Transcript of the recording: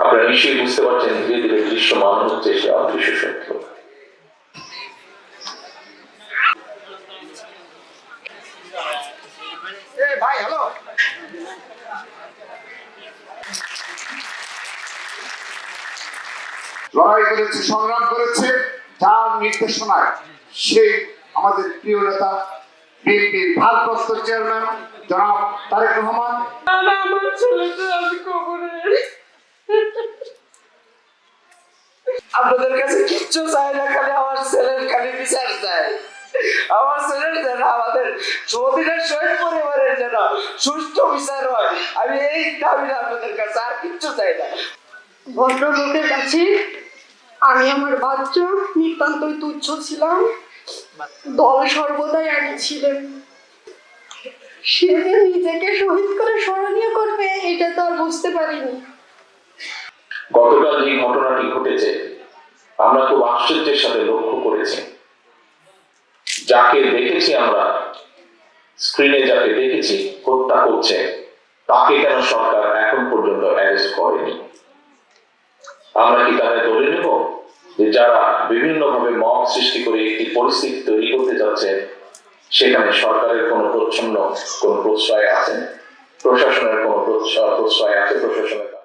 আপনারা নিশ্চয়ই বুঝতে পারছেন ধীরে ধীরে দৃশ্যমান হচ্ছে সে অদৃশ্য সত্য। লড়াই করেছে সংগ্রাম করেছে যার নির্দেশনায় সেই আমাদের প্রিয় নেতা বিএনপির ভারপ্রাপ্ত চেয়ারম্যান জনাব তারেক রহমান। কবরে আপনাদের কাছে কিচ্ছু চাই না খালি আমার ছেলের খালি বিচার চাই। আমার ছেলের যেন আমাদের সৌদিনের শহীদ পরিবারের যেন সুষ্ঠু বিচার হয়। আমি এই দাবি আপনাদের কাছে আর কিচ্ছু চাই না। ভদ্রলোকের কাছে আমি আমার বাচ্চা নিতান্তই তুচ্ছ ছিলাম। দল সর্বদাই আগে ছিলেন। সে যে নিজেকে শহীদ করে স্মরণীয় করবে এটা তো আর বুঝতে পারিনি। গতকাল যে ঘটনাটি ঘটেছে আমরা খুব আশ্চর্যের সাথে লক্ষ্য করেছি। যাকে দেখেছি আমরা স্ক্রিনে যাকে দেখেছি, হত্যা করছে, তাকে কেন সরকার এখন পর্যন্ত অ্যারেস্ট করেনি? আমরা কি তাহলে ধরে নেব? যে যারা বিভিন্ন ভাবে মত সৃষ্টি করে একটি পরিস্থিতি তৈরি করতে যাচ্ছে, সেখানে সরকারের কোনো প্রচ্ছন্ন কোন প্রশ্রয় আছে? প্রশাসনের কোনো প্রশ্রয় আছে প্রশাসনের